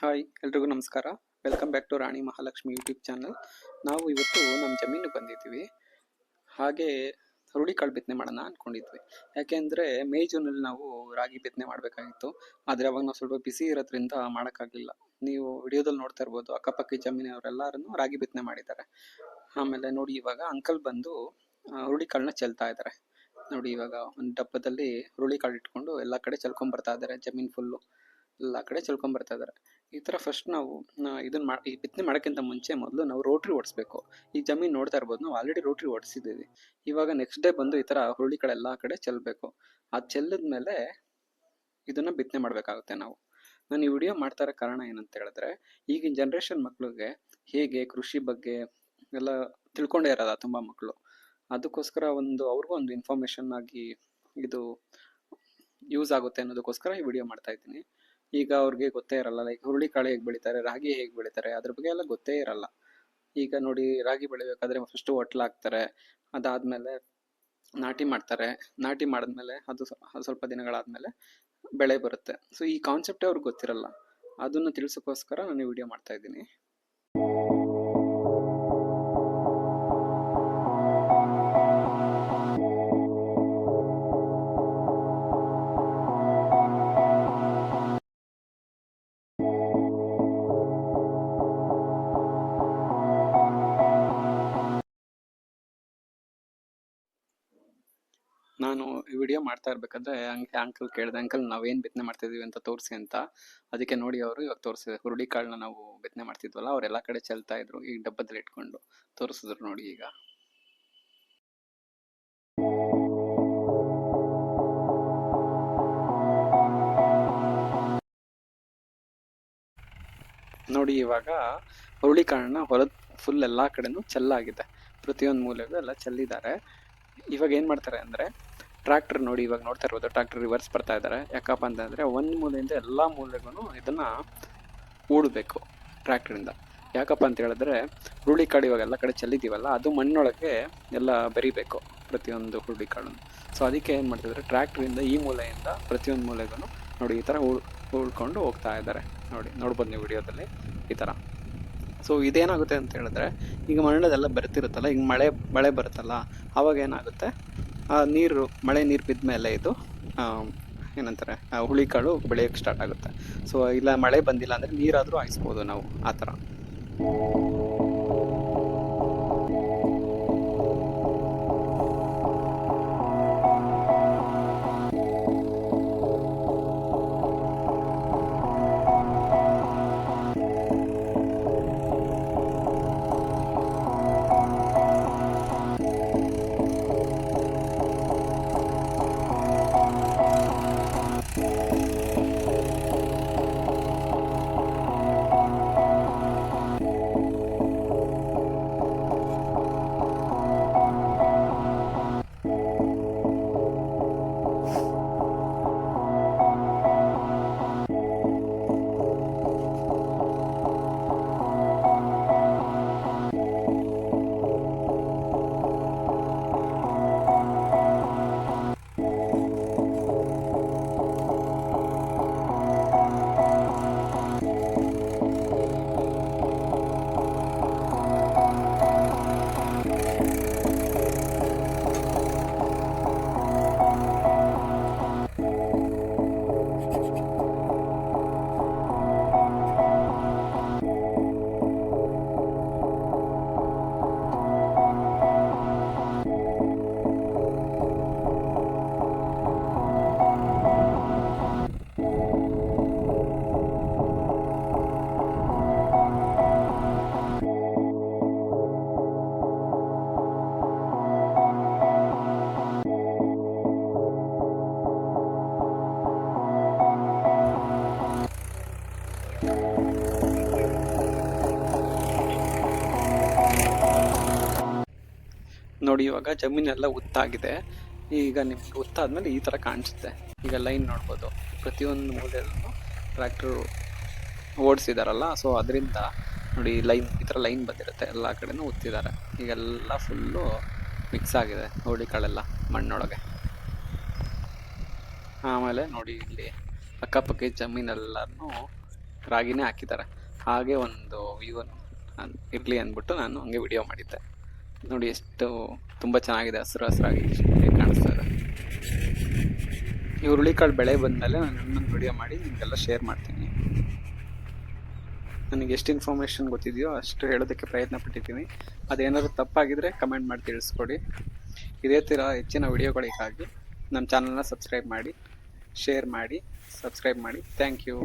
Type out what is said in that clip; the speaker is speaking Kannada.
ಹಾಯ್, ಎಲ್ರಿಗೂ ನಮಸ್ಕಾರ. Welcome back to Rani Mahalakshmi YouTube channel. ನಾವು ಇವತ್ತು ನಮ್ಮ ಜಮೀನಿಗೆ ಬಂದಿದ್ವಿ ಹಾಗೆ ಹುರುಳಿ ಕಾಳು ಬಿತ್ತನೆ ಮಾಡೋಣ ಅಂದ್ಕೊಂಡಿದ್ವಿ ಯಾಕೆಂದರೆ ಮೇ ಜೂನಲ್ಲಿ ನಾವು ರಾಗಿ ಬಿತ್ತನೆ ಮಾಡಬೇಕಾಗಿತ್ತು. ಆದರೆ ಅವಾಗ ನಾವು ಸ್ವಲ್ಪ ಬಿಸಿ ಇರೋದ್ರಿಂದ ಮಾಡೋಕ್ಕಾಗಲಿಲ್ಲ ನೀವು ವಿಡಿಯೋದಲ್ಲಿ ನೋಡ್ತಾ ಇರ್ಬೋದು, ಅಕ್ಕಪಕ್ಕ ಜಮೀನಿನವರೆಲ್ಲರೂ ರಾಗಿ ಬಿತ್ತನೆ ಮಾಡಿದ್ದಾರೆ. ಆಮೇಲೆ ನೋಡಿ ಇವಾಗ ಅಂಕಲ್ ಬಂದು ಹುರುಳಿಕಾಳನ್ನ ಹುರುಳಿ ಕಾಳನ್ನ ಚೆಲ್ತಾ ಇದ್ದಾರೆ. ನೋಡಿ ಇವಾಗ ಒಂದು ಡಬ್ಬದಲ್ಲಿ ಹುರುಳಿ ಕಾಳು ಇಟ್ಕೊಂಡು ಎಲ್ಲ ಕಡೆ ಚೆಲ್ಕೊಂಡ್ ಬರ್ತಾ ಇದ್ದಾರೆ ಜಮೀನು ಫುಲ್ಲು ಎಲ್ಲ ಕಡೆ ಚೆಲ್ಕೊಂಡ್ ಬರ್ತಾ ಇದ್ದಾರೆ ಈ ಥರ ಫಸ್ಟ್ ನಾವು ಇದನ್ನ ಮಾ, ಈ ಬಿತ್ತನೆ ಮಾಡೋಕ್ಕಿಂತ ಮುಂಚೆ ಮೊದಲು ನಾವು ರೋಟ್ರಿ ಓಡಿಸ್ಬೇಕು. ಈ ಜಮೀನು ನೋಡ್ತಾ ಇರ್ಬೋದು, ನಾವು ಆಲ್ರೆಡಿ ರೋಟ್ರಿ ಓಡಿಸಿದ್ದೀವಿ. ಇವಾಗ ನೆಕ್ಸ್ಟ್ ಡೇ ಬಂದು ಈ ಥರ ಹುರುಳಿ ಕಡೆ ಎಲ್ಲ ಕಡೆ ಚೆಲ್ಲಬೇಕು ಅದು ಚೆಲ್ಲಿದ ಮೇಲೆ ಇದನ್ನ ಬಿತ್ತನೆ ಮಾಡಬೇಕಾಗುತ್ತೆ ನಾವು. ನಾನು ಈ ವಿಡಿಯೋ ಮಾಡ್ತಾ ಇರೋ ಕಾರಣ ಏನಂತ ಹೇಳಿದ್ರೆ, ಈಗಿನ ಜನ್ರೇಷನ್ ಮಕ್ಳಿಗೆ ಹೇಗೆ ಕೃಷಿ ಬಗ್ಗೆ ಎಲ್ಲ ತಿಳ್ಕೊಂಡೇ ಇರೋಲ್ಲ ತುಂಬ ಮಕ್ಕಳು ಅದಕ್ಕೋಸ್ಕರ ಒಂದು, ಅವ್ರಿಗೂ ಒಂದು ಇನ್ಫಾರ್ಮೇಷನ್ ಆಗಿ ಇದು ಯೂಸ್ ಆಗುತ್ತೆ ಅನ್ನೋದಕ್ಕೋಸ್ಕರ ಈ ವಿಡಿಯೋ ಮಾಡ್ತಾ ಇದ್ದೀನಿ. ಈಗ ಅವ್ರಿಗೆ ಗೊತ್ತೇ ಇರಲ್ಲ. ಲೈಕ್ ಹುರುಳಿ ಕಾಳು ಹೇಗೆ ಬೆಳಿತಾರೆ, ರಾಗಿ ಹೇಗೆ ಬೆಳಿತಾರೆ, ಅದ್ರ ಬಗ್ಗೆ ಎಲ್ಲ ಗೊತ್ತೇ ಇರಲ್ಲ. ಈಗ ನೋಡಿ ರಾಗಿ ಬೆಳಿಬೇಕಾದ್ರೆ ಫಸ್ಟ್ ಹಾಕ್ತಾರೆ, ಅದಾದ್ಮೇಲೆ ನಾಟಿ ಮಾಡ್ತಾರೆ. ನಾಟಿ ಮಾಡಿದ್ಮೇಲೆ ಅದು ಸ್ವ- ಸ್ವಲ್ಪ ದಿನಗಳಾದ್ಮೇಲೆ ಬೆಳೆ ಬರುತ್ತೆ. ಸೊ ಈ ಕಾನ್ಸೆಪ್ಟೇ ಅವ್ರಿಗೆ ಗೊತ್ತಿರಲ್ಲ. ಅದನ್ನು ತಿಳಿಸೋಕ್ಕೋಸ್ಕರ ನಾನು ವಿಡಿಯೋ ಮಾಡ್ತಾ ಇದ್ದೀನಿ. ನಾನು ಈ ವಿಡಿಯೋ ಮಾಡ್ತಾ ಇರ್ಬೇಕಾದ್ರೆ ಹಂಗೆ ಅಂಕಲ್ ಕೇಳಿದೆ, ಅಂಕಲ್ ನಾವೇನು ಬಿತ್ತನೆ ಮಾಡ್ತಿದೀವಿ ಅಂತ ತೋರಿಸಿ ಅಂತ. ಅದಕ್ಕೆ ನೋಡಿ ಅವರು ಇವಾಗ ತೋರಿಸಿದೆ ಹುರುಳಿ ಕಾಳನ್ನ ನಾವು ಬಿತ್ತನೆ ಮಾಡ್ತಿದ್ವಲ್ಲ ಅವರೆಲ್ಲ ಕಡೆ ಚೆಲ್ತಾ ಇದ್ರು, ಈಗ ಡಬ್ಬದಲ್ಲಿ ಇಟ್ಕೊಂಡು ತೋರಿಸಿದ್ರು ನೋಡಿ ಈಗ. ನೋಡಿ ಇವಾಗ ಹುರುಳಿ ಕಾಳನ್ನ ಹೊಲದ ಫುಲ್ ಎಲ್ಲಾ ಕಡೆನೂ ಚೆಲ್ಲಾಗಿದೆ. ಪ್ರತಿಯೊಂದು ಮೂಲೆಗೂ ಎಲ್ಲ ಚೆಲ್ಲಿದ್ದಾರೆ. ಇವಾಗ ಏನ್ ಮಾಡ್ತಾರೆ ಅಂದ್ರೆ ಟ್ರ್ಯಾಕ್ಟರ್ ನೋಡಿ ಇವಾಗ ನೋಡ್ತಾ ಇರ್ಬೋದು, ಟ್ರ್ಯಾಕ್ಟರ್ ರಿವರ್ಸ್ ಬರ್ತಾ ಇದ್ದಾರೆ ಯಾಕಪ್ಪ ಅಂತಂದರೆ ಒಂದು ಮೂಲೆಯಿಂದ ಎಲ್ಲ ಮೂಲೆಗೂ ಇದನ್ನು ಊಡಬೇಕು ಟ್ರ್ಯಾಕ್ಟ್ರಿಂದ ಯಾಕಪ್ಪ ಅಂತ ಹೇಳಿದ್ರೆ, ಹುರುಳಿ ಕಾಡು ಇವಾಗ ಎಲ್ಲ ಕಡೆ ಚೆಲ್ಲಿದ್ದೀವಲ್ಲ ಅದು ಮಣ್ಣೊಳಗೆ ಎಲ್ಲ ಬೆರಿಬೇಕು ಪ್ರತಿಯೊಂದು ಹುರುಳಿ ಕಾಡು ಸೊ ಅದಕ್ಕೆ ಏನು ಮಾಡ್ತಿದ್ದಾರೆ ಟ್ರ್ಯಾಕ್ಟ್ರಿಂದ ಈ ಮೂಲೆಯಿಂದ ಪ್ರತಿಯೊಂದು ಮೂಲೆಗೂ ನೋಡಿ ಈ ಥರ ಉಳ್ ಉಳ್ಕೊಂಡು ಹೋಗ್ತಾ ಇದ್ದಾರೆ ನೋಡಿ, ನೋಡ್ಬೋದು ನೀವು ವಿಡಿಯೋದಲ್ಲಿ ಈ ಥರ ಸೊ ಇದೇನಾಗುತ್ತೆ ಅಂತ ಹೇಳಿದ್ರೆ, ಈಗ ಮಣ್ಣದೆಲ್ಲ ಬರ್ತಿರುತ್ತಲ್ಲ, ಈಗ ಮಳೆ ಮಳೆ ಬರುತ್ತಲ್ಲ, ಆವಾಗ ಏನಾಗುತ್ತೆ? ಆ ನೀರು, ಮಳೆ ನೀರು ಬಿದ್ದ ಮೇಲೆ ಇದು ಏನಂತಾರೆ ಹುಳಿಕಾಳು ಬೆಳೆಯೋಕ್ಕೆ ಸ್ಟಾರ್ಟ್ ಆಗುತ್ತೆ. ಸೊ ಇಲ್ಲ ಮಳೆ ಬಂದಿಲ್ಲ ಅಂದರೆ ನೀರಾದರೂ ಹಾಯಿಸ್ಬೋದು ನಾವು, ಆ ಥರ. ನೋಡಿ ಇವಾಗ ಜಮೀನೆಲ್ಲ ಉತ್ತಾಗಿದೆ. ಈಗ ನಿಮ್ಗೆ ಉತ್ತಾದ್ಮೇಲೆ ಈ ಥರ ಕಾಣಿಸುತ್ತೆ. ಈಗ ಲೈನ್ ನೋಡ್ಬೋದು. ಪ್ರತಿಯೊಂದು ಮೂಲೆಯಲ್ಲೂ ಟ್ರ್ಯಾಕ್ಟ್ರು ಓಡಿಸಿದಾರಲ್ಲ, ಸೊ ಅದರಿಂದ ನೋಡಿ ಲೈನ್, ಈ ಥರ ಲೈನ್ ಬಂದಿರುತ್ತೆ. ಎಲ್ಲ ಕಡೆನೂ ಉತ್ತಿದ್ದಾರೆ. ಈಗೆಲ್ಲ ಫುಲ್ಲು ಮಿಕ್ಸ್ ಆಗಿದೆ ಹುರುಳಿಕಾಳೆಲ್ಲ ಮಣ್ಣೊಳಗೆ. ಆಮೇಲೆ ನೋಡಿ ಇಲ್ಲಿ ಅಕ್ಕಪಕ್ಕ ಜಮೀನೆಲ್ಲನೂ ರಾಗಿನೇ ಹಾಕಿದ್ದಾರೆ. ಹಾಗೆ ಒಂದು ವ್ಯೂ ಇರಲಿ ಅಂದ್ಬಿಟ್ಟು ನಾನು ಹಂಗೆ ವಿಡಿಯೋ ಮಾಡಿದ್ದೆ. ನೋಡಿ ಎಷ್ಟು ತುಂಬ ಚೆನ್ನಾಗಿದೆ ಹಸಿರು ಹಸಿರಾಗಿ ಕಾಣಿಸ್ತಾ ಇದೆ. ಈ ಹುರುಳಿಕಾಳು ಬೆಳೆ ಬಂದಮೇಲೆ ನಾನು ಇನ್ನೊಂದು ವಿಡಿಯೋ ಮಾಡಿ ನಿಮಗೆಲ್ಲ ಶೇರ್ ಮಾಡ್ತೀನಿ. ನನಗೆ ಎಷ್ಟು ಇನ್ಫಾರ್ಮೇಷನ್ ಗೊತ್ತಿದೆಯೋ ಅಷ್ಟು ಹೇಳೋದಕ್ಕೆ ಪ್ರಯತ್ನ ಪಟ್ಟಿದ್ದೀನಿ. ಅದೇನಾದ್ರು ತಪ್ಪಾಗಿದ್ರೆ ಕಮೆಂಟ್ ಮಾಡಿ ತಿಳಿಸ್ಕೊಡಿ. ಇದೇ ಥರ ಹೆಚ್ಚಿನ ವಿಡಿಯೋಗಳಿಗಾಗಿ ನಮ್ಮ ಚಾನಲ್ನ ಸಬ್ಸ್ಕ್ರೈಬ್ ಮಾಡಿ ಶೇರ್ ಮಾಡಿ ಸಬ್ಸ್ಕ್ರೈಬ್ ಮಾಡಿ. Thank you